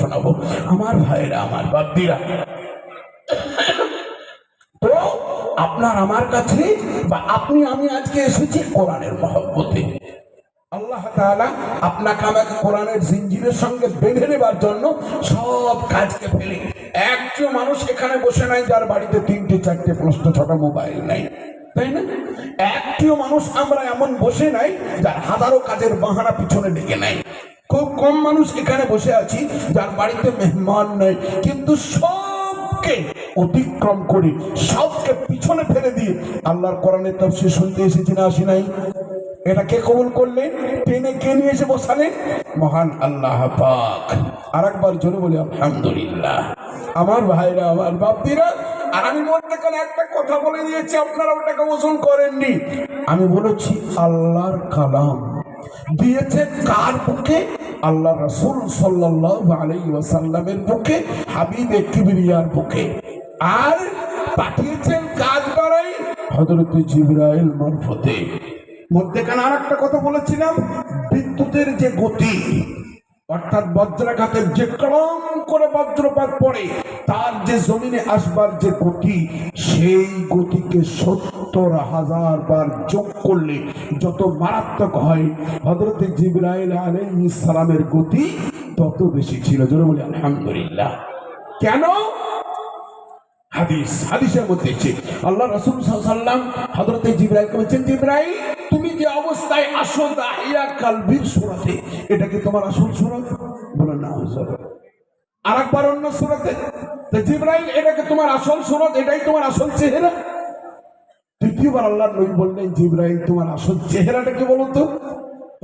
শোনাবো। আমার ভাইরা আমার বাপ্তিরা তো আপনার আমার কাছে বা আপনি, আমি আজকে এসেছি কোরআনের মহব্বতে। আল্লাহ আপনাকে আমাকে কোরআনের জিঞ্জিরের সঙ্গে বেঁধে নেবার জন্য সব কাজকে ফেলে। একজন মানুষ এখানে বসে নাই, যার বাড়িতে তিনটে, চারটে প্রশ্ন ছটা মোবাইল নাই। তাই না? একটিও মানুষ আমরা এমন বসে নাই, যার হাজারো কাজের বাহানা পিছনে ডেকে নাই। খুব কম মানুষ এখানে বসে আছি, যার বাড়িতে মেহমান নেই। কিন্তু সবকে অতিক্রম করে, সবকে পিছনে ফেলে দিয়ে আল্লাহর কোরআনের তফসির শুনতে এসেছি না আসি নাই? এটা কে কবুল করলেন টেনে কে নিয়ে এসে বসালেন মহান আল্লাহ পাক। আর একবার জোরে বলি, আলহামদুলিল্লাহ। আমার ভাইরা, আমার বাপদিরা আর আমি মধ্যেখানে একটা কথা বলে দিয়েছি, আপনারা ওটাকে ওজন করেননি। আমি বলেছি, আল্লাহর কালাম। দিয়েছে কার বুকে? আল্লাহ রসুল সাল্লাহ আলাই ওয়াসাল্লামের বুকে, হাবিবে কিবরিয়ার বুকে। আর পাঠিয়েছেন কাজ দ্বারাই? হজরত জিব্রাইল মারফতে। মধ্যেখানে আর একটা কথা বলেছিলাম, বিদ্যুতের যে গতি, অর্থাৎ বজ্রাঘাতের যে ক্রম করে বজ্রপাত পড়ে, তার যে জমিনে আসবার যে গতি, সেই গতিকে সত্তর হাজার বার যোগ করলে যত মারাত্মক হয় হজরত জিব্রাইল আলাইহিস সালামের গতি তত বেশি ছিল। জোরে বলি, আলহামদুলিল্লাহ। কেন? হাদিস, হাদিসের মধ্যে আল্লাহ রসুল সাল্লাম হজরতে জিব্রাইলকে বলছেন, জিব্রাইল, তুমি যে অবস্থায় আসো দাহিয়া কালবির সুরাতে, এটা কি তোমার আসল সুরত? বলে, না আর একবার অন্য সুরতে জিব্রাইল এটাকে তোমার আসল সুরত? এটাই তোমার আসল চেহারা? তৃতীয়বার আল্লাহ নবী বললেন জিব্রাহিম তোমার আসল চেহারাটা কি বলো তো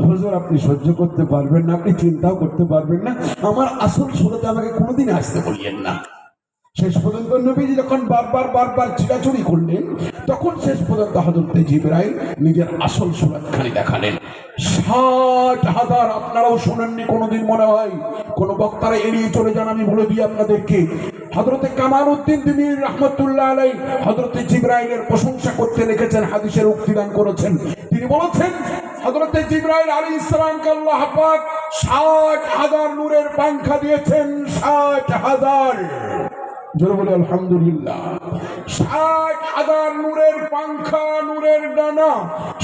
হুজুর, আপনি সহ্য করতে পারবেন না, আপনি চিন্তাও করতে পারবেন না। আমার আসল সুরতে আমাকে কোনোদিন আসতে বলিয়েন না। শেষ পর্যন্ত নবীজি যখন বারবার বারবার চিরাচুরি করলেন, তখন শেষ পর্যন্ত হজরত জিবরাইল নিজের আসল সুরাতখানি দেখালেন। ষাট হাজার আপনারাও শোনেননি কোনোদিন মনে হয়? কোন বক্তারা এড়িয়ে চলে যান, আমি বলে দিই আপনাদেরকে। হজরতে কামাল উদ্দিন তিনি রহমতুল্লাহ আলাই হজরতে জিব্রাইলের প্রশংসা করতে লিখেছেন, হাদিসের উক্তিদান করেছেন। তিনি বলেছেন হজরতে জিব্রাইল আলী ইসলামকে আল্লাহ পাক ষাট হাজার নূরের পাংখা দিয়েছেন, ষাট হাজার। জোরে আলহামদুলিল্লাহ। ষাট হাজার নূরের পাংখা, নূরের ডানা,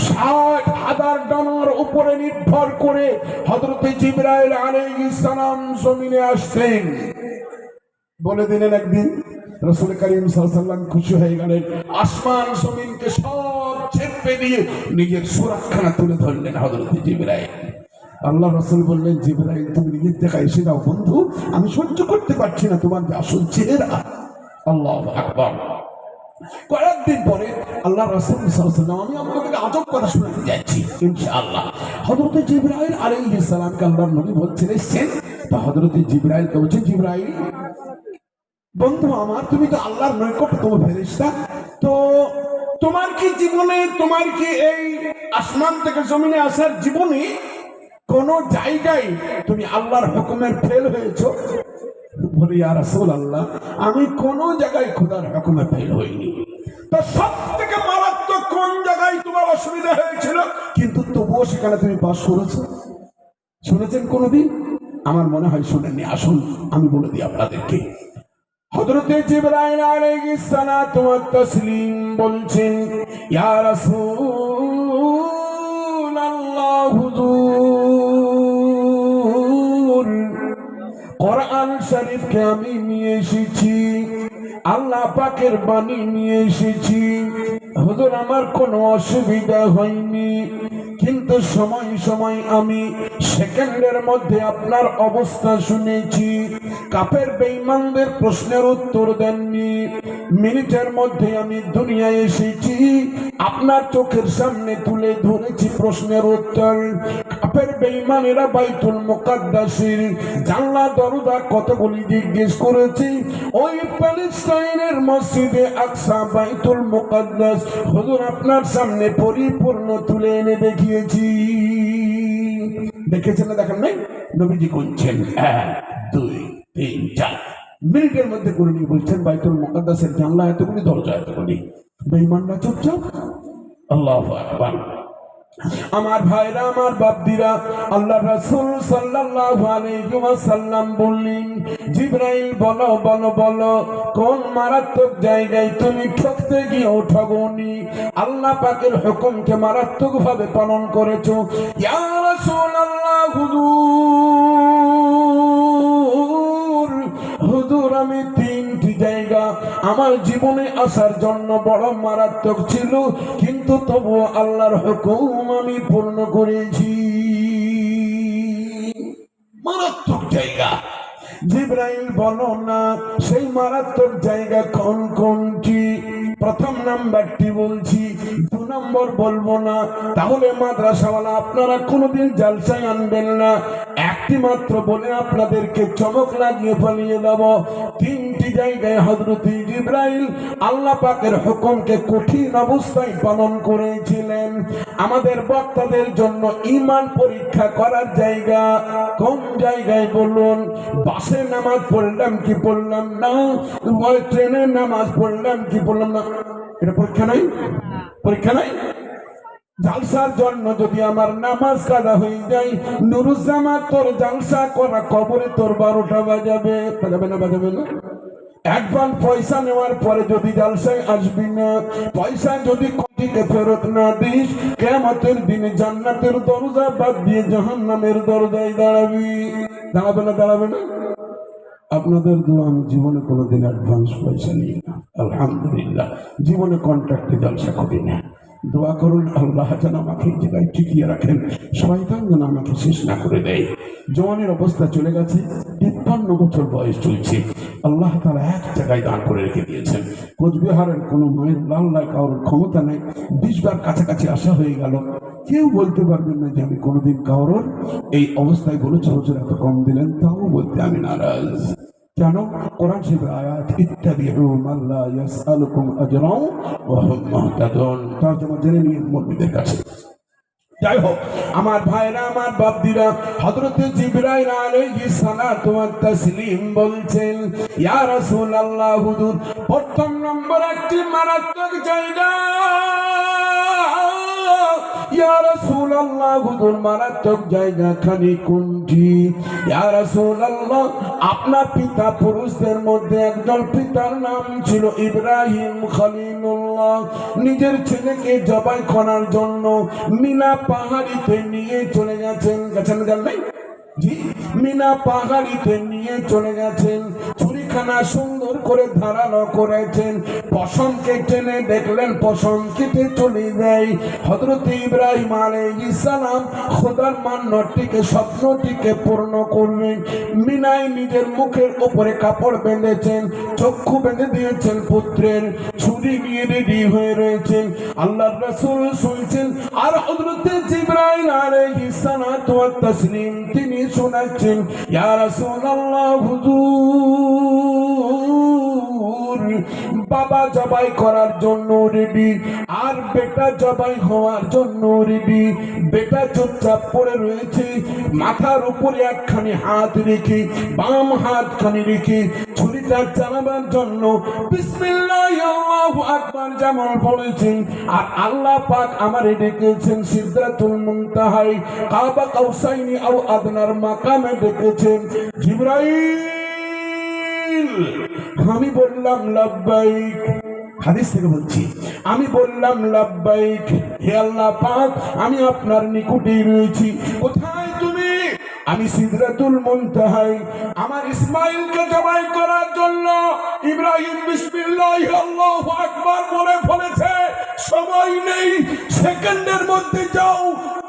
ষাট হাজার ডানার উপরে নির্ভর করে হজরতে জিব্রাইল জমিনে বলে দিলেন একদিন, রসুল করিম সাল্লাম খুশি হয়ে গেলেন। আসমান জমিনকে সব ছেপে দিয়ে নিজের সুরাখানা তুলে ধরলেন হজরত জিব্রাইল। আল্লাহ রসুল বললেন, জিব্রাইল, তুমি নিজের দেখা এসে দাও বন্ধু, আমি সহ্য করতে পারছি না, তোমার যে আসল চেহারা। আল্লাহ আকবর। কয়েকদিন পরে আল্লাহ রসুল আমি আপনাদেরকে আজব কথা শোনাতে যাচ্ছি, ইনশাআল্লাহ। হজরত জিব্রাইল আলাইহিস সালামকে আল্লাহর নবী বলছেন, এসছেন? তা হজরত জিব্রাইলকে বলছেন জিব্রাইল, বন্ধু আমার, তুমি তো আল্লাহর নৈকটতম ফেরেশতা। তো তোমার কি জীবনে, তোমার কি এই আসমান থেকে জমিনে আসার জীবনে কোন জায়গায় তুমি আল্লাহর হুকুমের ফেল হয়েছ? আল্লাহ আমি কোন জায়গায় খোদার হুকুমে ফেল হইনি। তো সব থেকে মারাত্মক কোন জায়গায় তোমার অসুবিধা হয়েছিল? কিন্তু তবুও সেখানে তুমি শুনেছেন কোনোদিন? আমার মনে হয় আসুন, আমি বলে দিই আপনাদেরকে। বলছেন কোরআন শরীফকে আমি নিয়ে এসেছি, আল্লাহ পাকের বাণী নিয়ে এসেছি। হুজুর, আমার কোনো অসুবিধা হয়নি। কিন্তু সময় সময় আমি সেকেন্ডের মধ্যে আপনার অবস্থা শুনেছি। কাপের বেইমানদের প্রশ্নের উত্তর দেননি। মিনিটের মধ্যে আমি দুনিয়ায় এসেছি। আপনার চোখের সামনে তুলে ধরেছি প্রশ্নের উত্তর। কাপের বেঈমানেরা বাইতুল মুকাদ্দাসের জানলা, দরজা কতগুলি জিজ্ঞেস করেছি? ওই প্যালেস্টাইনের মসজিদে আকসা বাইতুল মোকাদ্দাস। হুজুর, আপনার সামনে পরিপূর্ণ তুলে এনে দেখিয়েছি দেখেছেন না, দেখেন নাই? নবীজি গুনছেন এক, দুই, তিন, চার। মিনিটের মধ্যে করে নিয়ে বলছেন, বাইতুল মোকাদ্দাসের জানলা এতগুলি দরজা, এতগুলি বেইমানরা চুপচাপ। আল্লাহ আকবার। আমার ভাইরা, আমার বাপদিরা আল্লাহ রাসূল সাল্লাল্লাহু আলাইহি বললেন, জিবরাইল, বলো বলো বলো, কোন মারাত্মক জায়গায় তুমি ঠকতে গিয়ে ঠগনি? আল্লাহ পাকের হুকুমকে মারাত্মক ভাবে পালন করেছ। ইয়া রাসূলুল্লাহ, হুজুর হুজুর, আমি আমার জীবনে আসার জন্য বড় মারাত্মক ছিল, কিন্তু তবুও আল্লাহর হুকুম আমি পূর্ণ করেছি। মারাত্মক জায়গা। জিব্রাইল বলো না, সেই মারাত্মক জায়গা কোন কোনটি? প্রথম নাম্বারটি বলছি, দু নম্বর বলব না, তাহলে মাদ্রাসাওয়ালা আপনারা কোনোদিন জালসায় আনবেন না। একটি মাত্র বলে আপনাদেরকে চমক লাগিয়ে ফলিয়ে দেব তিনটি জায়গায় হজরত জিব্রাইল আল্লাহ পাকের হুকুমকে কঠিন অবস্থায় পালন করেছিলেন। আমাদের বক্তাদের জন্য ইমান পরীক্ষা করার জায়গা কোন জায়গায় বলুন? বাসে নামাজ পড়লাম কি পড়লাম না? ট্রেনে নামাজ পড়লাম কি পড়লাম না? এটা পরীক্ষা নাই? পরীক্ষা নাই? জালসার জন্য যদি আমার নামাজ কাদা হয়ে যায় নুরুজ্জামা তোর জালসা করা কবরে তোর বারোটা বাজাবে। বাজাবে না বাজাবে না? অ্যাডভান্স পয়সা নেওয়ার পরে যদি জালসায় আসবি না, পয়সা যদি কোটিকে ফেরত না দিস কেমতের দিনে জান্নাতের দরজা বাদ দিয়ে জাহান্নামের দরজায় দাঁড়াবি। দাঁড়াবে না দাঁড়াবে না? আপনাদের দোয়া, আমি জীবনে কোনোদিন অ্যাডভান্স পয়সা নিই না। আলহামদুলিল্লাহ, জীবনে কন্ট্রাক্টে জলসা করি না। দোয়া করুন, আল্লাহ যেন আমাকে জায়গায় টিকিয়ে রাখেন। শয়তান যেন আমাকে শেষ না করে দেয়। জওয়ানের অবস্থা চলে গেছে, তিপ্পান্ন বছর বয়স চলছে। আল্লাহ তারা এক জায়গায় দান করে রেখে দিয়েছেন। কোচবিহারের কোনো মায়ের লাল লাই কারোর ক্ষমতা নেই। বিশবার কাছাকাছি আসা হয়ে গেল। কেউ বলতে পারবেন না যে আমি কোনোদিন কারোর এই অবস্থায় বলেছে, হুজুর, এত কম দিলেন। তাও বলতে আমি নারাজ। কেন কোরআন শিবের আয়াত ইত্তাবিউ মান লা ইয়াসআলুকুম আজরাও ওয়া হুম মুহতাদুন। জেনে নিয়ে মুরব্বিদের কাছে। যাই হোক, আমার ভাইরা আমার বাপদিরা, হযরতে জিবরাইল আলাইহিস সালাতু ওয়াত তাসলিম বলছেন, ইয়া রাসূলুল্লাহ হুজুর, প্রথম নম্বর একটি মারাত্মক জায়গা। নিজের ছেলেকে জবাই করার জন্য মিনা পাহাড়িতে নিয়ে চলে গেছেন। গেছেন জি, মিনা পাহাড়িতে নিয়ে চলে গেছেন। ছুরিখানা সুন্দর করে ধারালো করেছেন। পশমকে টেনে দেখলেন, পশম কেটে চলে যায়। হজরত ইব্রাহিম আলাইহিস সালাম খোদার মান্যটিকে, স্বপ্নটিকে পূর্ণ করলেন। মিনাই নিজের মুখের উপরে কাপড় বেঁধেছেন, চক্ষু বেঁধে দিয়েছেন পুত্রের। ছুরি নিয়ে রেডি হয়ে রয়েছেন। আল্লাহ রাসূল শুনছেন, আর হযরত জিবরাইল আলাইহিস সালাতু ওয়াত তাসলিম তিনি শোনাচ্ছেন, ইয়া রাসূলুল্লাহ, হুজুর। বাবা জবাই করার জন্য রেডি আর বেটা জবাই হওয়ার জন্য রেডি বেটা চুপচাপ পড়ে রয়েছে, মাথার উপরে একখানি হাত রেখে, বাম হাতখানি রেখে ছুরিটা চালাবার জন্য আকবার যেমন বলেছেন। আর আল্লাহ পাক আমারে ডেকেছেন সিদরাতুল মুনতাহাই, কাবা কাউসাইনি আও আদনার মাকামে ডেকেছেন। জিবরাইল! আমি বললাম, লাব্বাইক। হাদিস থেকে বলছি, আমি বললাম, লাব্বাইক। হে আল্লাহ পাক, আমি আপনার নিকটেই রয়েছি। কোথায় তুমি? আমি সিদরাতুল মুনতাহাই। আমার ইসমাইলকে জবাই করার জন্য ইব্রাহিম বিসমিল্লাহ, আল্লাহু আকবার বলে ফেলেছে। সময় নেই, সেকেন্ডের মধ্যে যাও।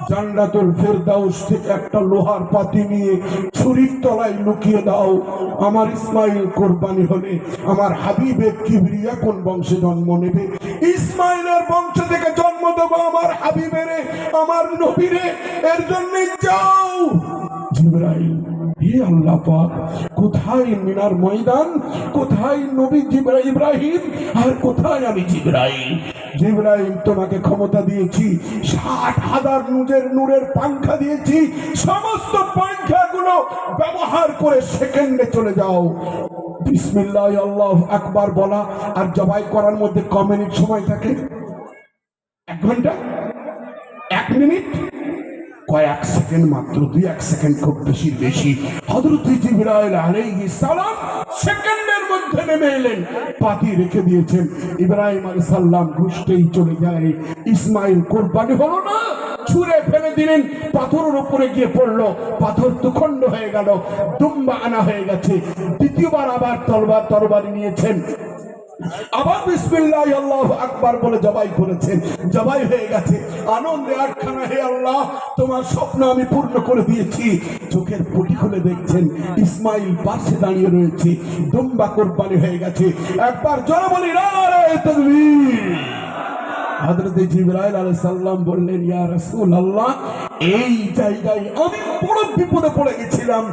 জান্নাতুল ফেরদাউস থেকে একটা লোহার পাতি নিয়ে ছুরির তলায় লুকিয়ে দাও। আমার ইসমাইল কোরবানি হলে আমার হাবিবের কিবরিয়া কোন বংশে জন্ম নেবে? ইসমাইলের বংশ থেকে জন্ম দেবো আমার হাবিবেরে আমার নবীরে এর জন্য যাও। জিবরাইল হে আল্লাহ পাক ক্ষমতা দিয়েছি, ষাট হাজার নুজের নূরের পাংখা দিয়েছি, সমস্ত ব্যবহার করে সেকেন্ডে চলে যাও। বিসমিল্লাহ, আল্লাহ বলা, আর জবাই করার মধ্যে ক মিনিট সময় থাকে? এক ঘণ্টা? এক মিনিট? কয়েক সেকেন্ড মাত্র, দুই এক সেকেন্ড খুব বেশি বেশি। হযরত জিবরাইল আলাইহিস সালাম সেকেন্ডের মধ্যে নেমে এলেন। পাতি রেখে দিয়েছেন। ইব্রাহিম চলে যায়। ইসমাইল কোরবানি হলো না, ছুঁড়ে ফেলে দিলেন। পাথরের উপরে গিয়ে পড়ল। পাথর দুখণ্ড হয়ে গেল, দুম্বা আনা হয়ে গেছে। দ্বিতীয়বার আবার তলবার তরবারি নিয়েছেন। আবার বিসমিল্লাহ, আল্লাহ আকবার বলে জবাই করেছেন জবাই হয়ে গেছে। আনন্দে আটখানা হে আল্লাহ, তোমার স্বপ্ন আমি পূর্ণ করে দিয়েছি। চোখের পুটি খুলে দেখছেন, ইসমাইল পাশে দাঁড়িয়ে রয়েছে। দুম্বা কোরবানি হয়ে গেছে। একবার জোরে বলি, নারে তাকবীর। হযরতে জিবরাইল আলাইহিস সালাম বললেন, ইয়া রাসূলুল্লাহ, এই জায়গায় আমি বড় বিপদে পড়ে গেছিলাম।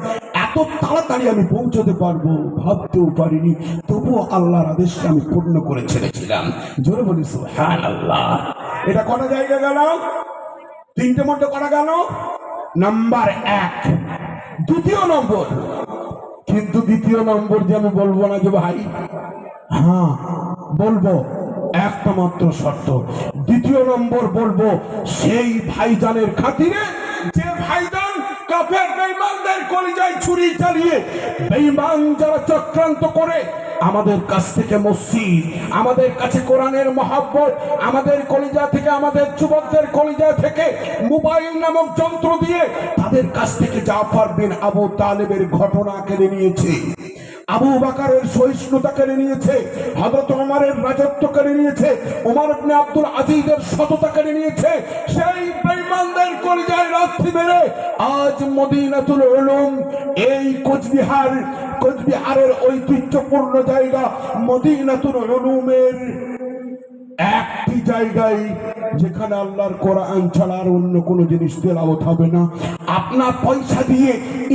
তাড়াতাড়ি আমি পৌঁছতে পারব ভাবতেও পারিনি। তবুও আল্লাহর আদেশকে আমি পূর্ণ করে ছেড়েছিলাম। জোরে বলি, সুবহানাল্লাহ। এটা কটা জায়গা গেল? তিনটে মধ্যে কটা গেল? নাম্বার এক। দ্বিতীয় নম্বর। কিন্তু দ্বিতীয় নম্বর যে আমি বলব না যে ভাই হ্যাঁ বলব, একটা মাত্র শর্ত। দ্বিতীয় নম্বর বলব, সেই ভাইজানের খাতিরে যে ভাইজান কাফের বেঈমানদের কলিজায় ছুরি চালিয়ে বেঈমান যারা চক্রান্ত করে, আমাদের কাছ থেকে মসজিদ, আমাদের কাছে কোরআনের মহাব্বত, আমাদের কলিজা থেকে, আমাদের যুবকদের কলিজা থেকে মোবাইল নামক যন্ত্র দিয়ে তাদের কাছ থেকে জাফর বিন আবু তালেবের ঘটনা কেড়ে নিয়েছে। আবু বাকারের সহিষ্ণুতা কেড়ে নিয়েছে, হযরত ওমরের রাজত্ব কেড়ে নিয়েছে, ওমর ইবনে আব্দুল আজিজের সততা কেড়ে নিয়েছে, সেই বেঈমানদের কলিজায় রাত্রি মেরে আজ মদিনাতুল উলুম, এই কোচবিহার, কোচবিহারের ঐতিহ্যপূর্ণ জায়গা মদিনাতুল উলুমের একটি জায়গায় যেখানে আল্লাহর কোরআন ছাড়া আর অন্য কোনো জিনিস তেলাওয়াত হবে না। আপনার পয়সা দিয়ে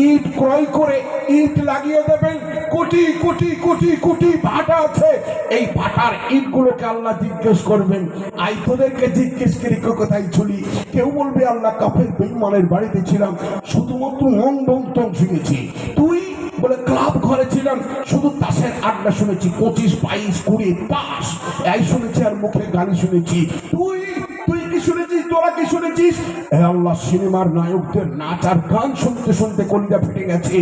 ইট ক্রয় করে ইট লাগিয়ে দেবেন। কোটি কোটি কোটি কোটি ভাটা আছে। এই ভাটার ইটগুলোকে আল্লাহ জিজ্ঞেস করবেন, আই তোদেরকে জিজ্ঞেস করি কোথায় ছুলি কেউ বলবে, আল্লাহ কাফের বেইমানের বাড়িতে ছিলাম, শুধুমাত্র মন বন্তন শুনেছি। তুই বলে, ক্লাব ঘরে ছিলাম, শুধু তাসের আড্ডা শুনেছি, পঁচিশ, বাইশ, কুড়ি পাস এই শুনেছি আর মুখে গালি শুনেছি। তুই শুনেছিস? তোরা কি শুনেছিস? আল্লাহ সিনেমার নায়কদের নাচ আর গান শুনতে শুনতে কলিজা ফেটে গেছে।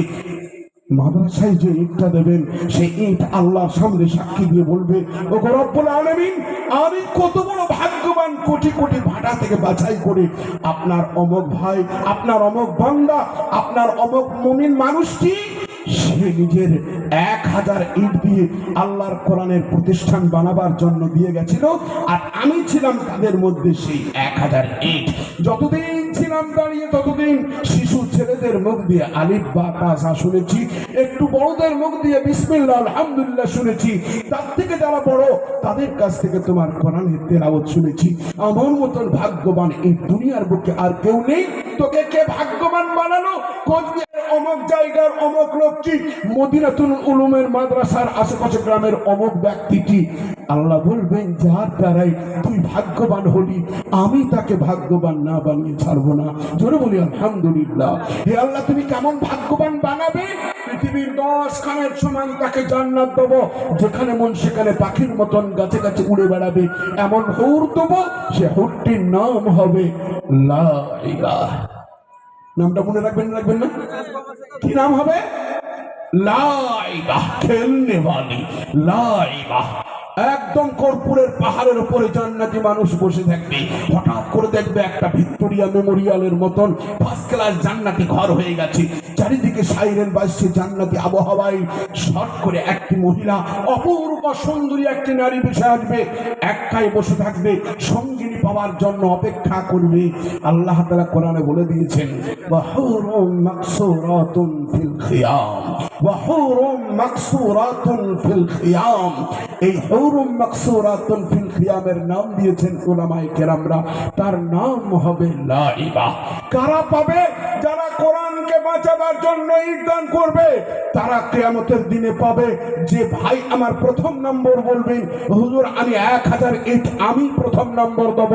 মাদ্রাসায় যে ইটটা দেবেন, সেই ইট আল্লাহর সামনে সাক্ষী দিয়ে বলবে ও রব্বুল আলামিন, আমি কত বড় ভাগ্যবান কোটি কোটি ভাটা থেকে বাছাই করে আপনার অমক ভাই, আপনার অমক বান্দা, আপনার অমক মুমিন মানুষটি সে নিজের এক হাজার ইট দিয়ে আল্লাহর কোরআনের প্রতিষ্ঠান বানাবার জন্য দিয়ে গেছিল। আর আমি ছিলাম তাদের মধ্যে সেই এক হাজার ইট। যতদিন ছিলাম দাঁড়িয়ে ততদিন শিশু ছেলেদের মুখ দিয়ে আলিফ বা তাসা শুনেছি, একটু বড়দের মুখ দিয়ে বিসমিল্লাহ, আলহামদুলিল্লাহ শুনেছি, তার থেকে যারা বড়, তাদের কাছ থেকে তোমার কোরআনের তেলাওয়াত শুনেছি। আমার মতন ভাগ্যবান এই দুনিয়ার বুকে আর কেউ নেই। তোকে কে ভাগ্যবান বানালো? কোচবিহারের অমক জায়গার অমক লোকটি মদিনাতুল উলুমের মাদ্রাসার আশেপাশে গ্রামের অমক ব্যক্তিটি আল্লাহ বলবেন, যার দ্বারাই তুই ভাগ্যবান হলি। আমি তাকে ভাগ্যবান না বানিয়ে ছাড়বো না। জোরে বলি, আলহামদুলিল্লাহ। হে আল্লাহ, তুমি কেমন ভাগ্যবান বানাবে? পৃথিবীর দশ খানের সমান তাকে জান্নাত যেখানে মন, সেখানে পাখির মতন গাছে গাছে উড়ে বেড়াবে। এমন সে হৌরটির নাম হবে লা ইলাহা। নামটা মনে রাখবেন রাখবেন না? কি নাম হবে? লাইবাহ খেলনে বালি লাইবাহ একদম কর্পূরের পাহাড়ের উপরে জান্নাতি মানুষ বসে থাকবে। হঠাৎ করে দেখবে একটা ভিক্টোরিয়া মেমোরিয়ালের মতন ফার্স্ট ক্লাস জান্নাতি ঘর হয়ে গেছে। চারিদিকে সাইরেন বাজছে জান্নাতি আবহাওয়ায়। শট করে একটি মহিলা অপরূপা সুন্দরী একটি নারী বসে আসবে। একটাই বসে থাকবে, সঙ্গিনী পাওয়ার জন্য অপেক্ষা করবে আল্লাহ তাআলা কোরআনে বলে দিয়েছেন নাম দিয়েছেন উলামায়ে কেরামরা। তার নাম হবে লাইবা কারা পাবে? যারা কোরআনকে বাঁচাবার জন্য ইট দান করবে, তারা কেয়ামতের দিনে পাবে। যে ভাই আমার প্রথম নম্বর বলবেন হুজুর, আমি এক হাজার ইট, আমি প্রথম নম্বর দেব।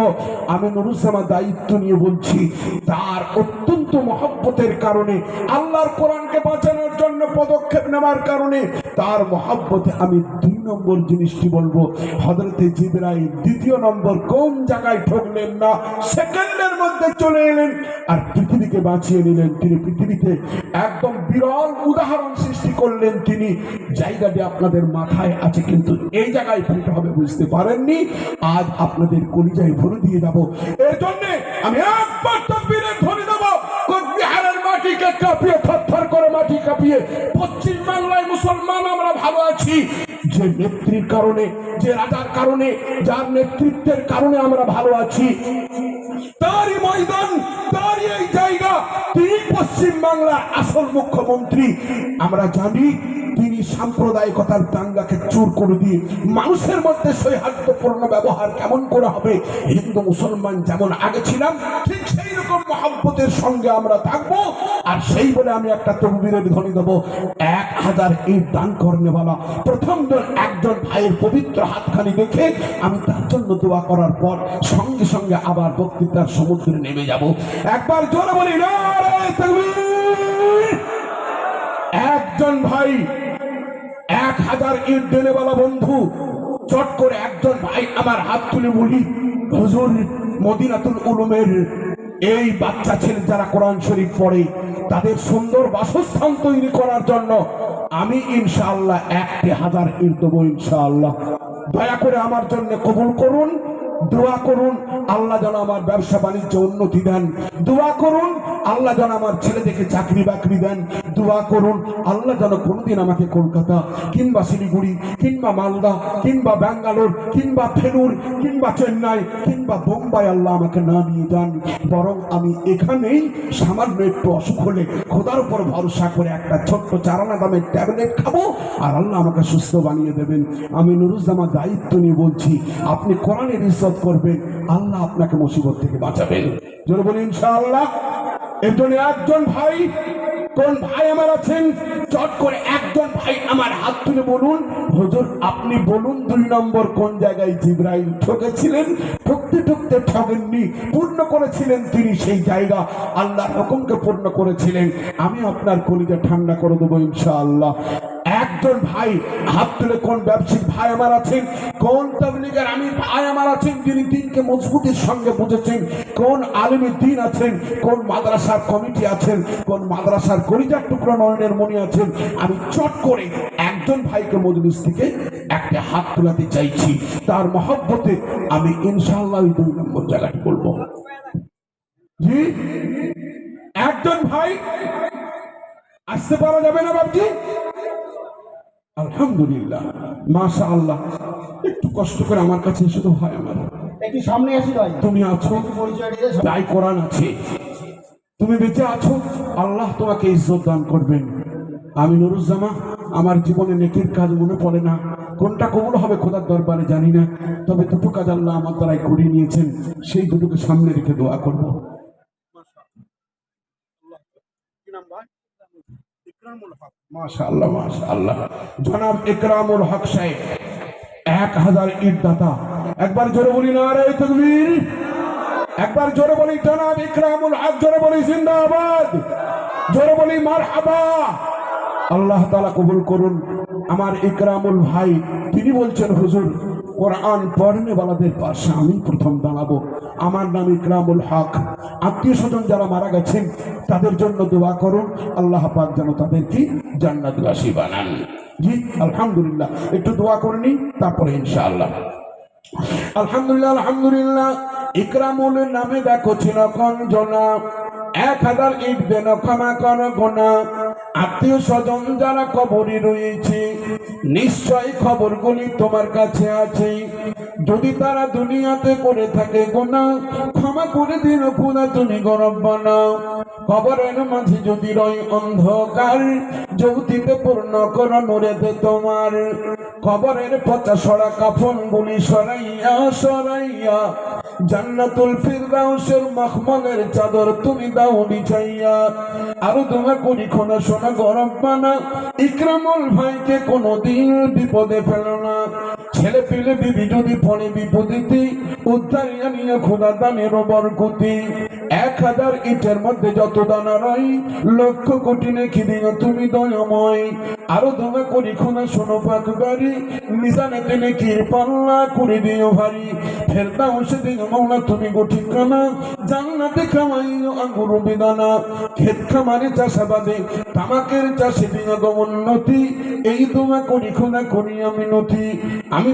আমি নুরুসামা দায়িত্ব নিয়ে বলছি তার অত্যন্ত মহব্বতের কারণে, আল্লাহর কোরআনকে বাঁচানোর জন্য পদক্ষেপ নেওয়ার কারণে, তার মহব্বতে আমি দুই নম্বর জিনিসটি বলব। হজরতে জিবরাই দ্বিতীয় নম্বর কোন জায়গায় ঠকলেন না, সেকেন্ডের মধ্যে চলে এলেন আর পৃথিবীকে বাঁচিয়ে নিলেন। তিনি পৃথিবীতে একদম বিরল উদাহরণ সৃষ্টি করলেন তিনি। জায়গাটি আপনাদের মাথায় আছে কিন্তু এই জায়গায় ফিরতে হবে বুঝতে পারেননি। আজ আপনাদের কলিজায় ভরে দিয়ে যাব। এর জন্য আমি একবার তকবীরের ধ্বনি দেবো। কাঁপিয়ে, থরথর করে মাটি কাঁপিয়ে, পশ্চিম বাংলায় মুসলমান আমরা ভালো আছি। যে নেত্রীর কারণে, যে রাজার কারণে, যার নেতৃত্বের কারণে আমরা ভালো আছি। তারই ময়দান, তারই এই জায়গা, তিনি পশ্চিম বাংলার আসল মুখ্যমন্ত্রী। আমরা জানি, তিনি সাম্প্রদায়িকতার দাঙ্গাকে চুর করে দিয়ে, মানুষের মধ্যে সৌহার্দ্যপূর্ণ ব্যবহার কেমন করে হবে? হিন্দু, মুসলমান যেমন আগে ছিলাম, ঠিক সেই রকম মহাব্বতের সঙ্গে আমরা থাকব। আর সেই বলে আমি একটা তকবীরের ধ্বনি দেবো। এক হাজার ইট দান করনেওয়ালা প্রথম জন একজন ভাইয়ের পবিত্র হাতখানি দেখে আমি তার জন্য দোয়া করার পর সঙ্গে সঙ্গে আবার বক্তৃতার সমুদ্রে নেমে যাব। একবার জোরে বলি একজন ভাই, এক হাজার ইট দেনেওয়ালা বন্ধু, চট করে একজন ভাই আমার হাত তুলে বলি, হুজুর, মদিনাতুল উলুমের এই বাচ্চা ছেলে যারা কোরআন শরীফ পড়ে, তাদের সুন্দর বাসস্থান তৈরি করার জন্য আমি ইনশাআল্লাহ একটি হাজার ইর দেবো ইনশাআল্লাহ। দয়া করে আমার জন্য কবুল করুন। দোয়া করুন, আল্লাহ যেন আমার ব্যবসা বাণিজ্য উন্নতি দেন। দোয়া করুন, আল্লাহ যেন আমার ছেলেদেরকে চাকরি বাকরি দেন। দোয়া করুন, আল্লাহ যেন কোনোদিন আমাকে কলকাতা কিংবা শিলিগুড়ি কিংবা মালদা কিংবা ব্যাঙ্গালোর কিংবা ফেলুর কিংবা চেন্নাই কিংবা বোম্বাই আল্লাহ আমাকে না নিয়ে যান বরং আমি এখানেই সামান্য একটু অসুখ হলে খোদার উপর ভরসা করে একটা ছোট্ট চারানা দামের ট্যাবলেট খাব আর আল্লাহ আমাকে সুস্থ বানিয়ে দেবেন। আমি নুরুজ্জামা দায়িত্ব নিয়ে বলছি, আপনি কোরআনের ইজ্জত করবেন আল্লাহ আপনাকে মুসিবত থেকে বাঁচাবেন যদি বলি, ইনশাআল্লাহ। এর জন্য একজন ভাই, কোন ভাই আমার আছেন? চট করে একজন ভাই আমার হাত তুলে বলুন। হুজুর, আপনি বলুন দুই নম্বর কোন জায়গায় জিব্রাইল ঠকেছিলেন? ঠকতে ঠকতে ঠকেননি পূর্ণ করেছিলেন তিনি সেই জায়গা। আল্লাহর হুকুমকে পূর্ণ করেছিলেন। আমি আপনার কলিজা ঠান্ডা করে দেবো, ইনশাআল্লাহ। একজন ভাই, হাত তুলে কোন ব্যবসায়িক ভাই আমার আছেন? কোন তবলিগের আমি ভাই আমার আছেন? যিনি দিনকে মজবুতির সঙ্গে বুঝেছেন কোন আলিমের দিন আছেন, কোন মাদ্রাসার কমিটি আছেন, কোন মাদ্রাসার গরিজার টুকরো নয়নের মনি আছেন? আমি চট করে একজন ভাইকে মজলিস থেকে একটা হাত তোলাতে চাইছি। তার মহব্বতে আমি ইনশাল্লাহ দুই নম্বর জায়গাটি বলব। জি? একজন ভাই? আসতে পারা যাবে না বাবজি আলহামদুলিল্লাহ। মাশা আল্লাহ একটু কষ্ট করে আমার কাছে তো হয় আমার। একটু সামনে আসি ভাই তুমি আছো? তাই কোরআন আছে। তুমি বেঁচে আছো? আল্লাহ তোমাকে ইজ্জত দান করবেন। আমি নুরুজ্জামা আমার জীবনে নেকির কাজ মনে পড়ে না। কোনটা কবুল হবে খোদার দরবারে জানি না। তবে দুটো কাজ আল্লাহ আমার দ্বারাই করিয়ে নিয়েছেন। সেই দুটোকে সামনে রেখে দোয়া করব। একবার জনাব ইকরামুল বলি জিন্দাবাদ। আল্লাহ কবুল করুন। আমার ইকরামুল ভাই তিনি বলছেন হুজুর কোরআন পড়নেওয়ালাদের পাশে, আমি প্রথম দাঁড়াবো। আমার নাম ইকরামুল হক। আত্মীয় স্বজন যারা মারা গেছেন, তাদের জন্য দোয়া করুন। আল্লাহ পাক যেন তাদেরকে জান্নাতবাসী বানান। জি, আলহামদুলিল্লাহ। একটু দোয়া করে নিই তারপরে ইনশাআল্লাহ। আলহামদুলিল্লাহ আলহামদুলিল্লাহ। ইকরামুল নামে দেখো ছিল কঞ্জনা এক হাজার ইট দেন ক্ষমা কর গোনা। আত্মীয় স্বজন যারা কবরে রয়েছে নিশ্চয় খবরগুলি তোমার কাছে আছে। যদি তারা দুনিয়াতে করে থাকে গোনা ক্ষমা করে দিন খুদা তুমি গরব বানাও। কবরের মাঝে যদি রয় অন্ধকার, জ্যোতিতে পূর্ণ কর নড়েতে তোমার। কবরের পচা সরা কাফন গুলি সরাইয়া সরাইয়া জান্নাতুল ফিরদাউসের মখমলের চাদর তুমি দাও বিছাইয়া আরও তোমা করি খোনা সোনা গরম পানা। ইকরামুল ভাইকে কোনো দিন বিপদে ফেলো না। ছেলে পেলে বিবি যদি পড়ে বিপদিতি উদ্ধারিয়া নিয়ে খোদা দানের বরকতি। এক হাজার ইটের মধ্যে যত দানা রই লক্ষ কোটি নেকি দিও তুমি দয়াময়। আরও দমে করি খোনা শোনো পাক বাড়ি, নিজানে তেনে কি পাল্লা করে দিও ভারী। ফের দাও সেদিন মৌলা তুমি গো ঠিকানা জান্নাতে খাওয়াইও আঙ্গুর বিদানা। ক্ষেত খামারে চাষাবাদে, তামাকের চাষে দিন উন্নতি এই দোয়া করি খোনা করি আমি নথি আমি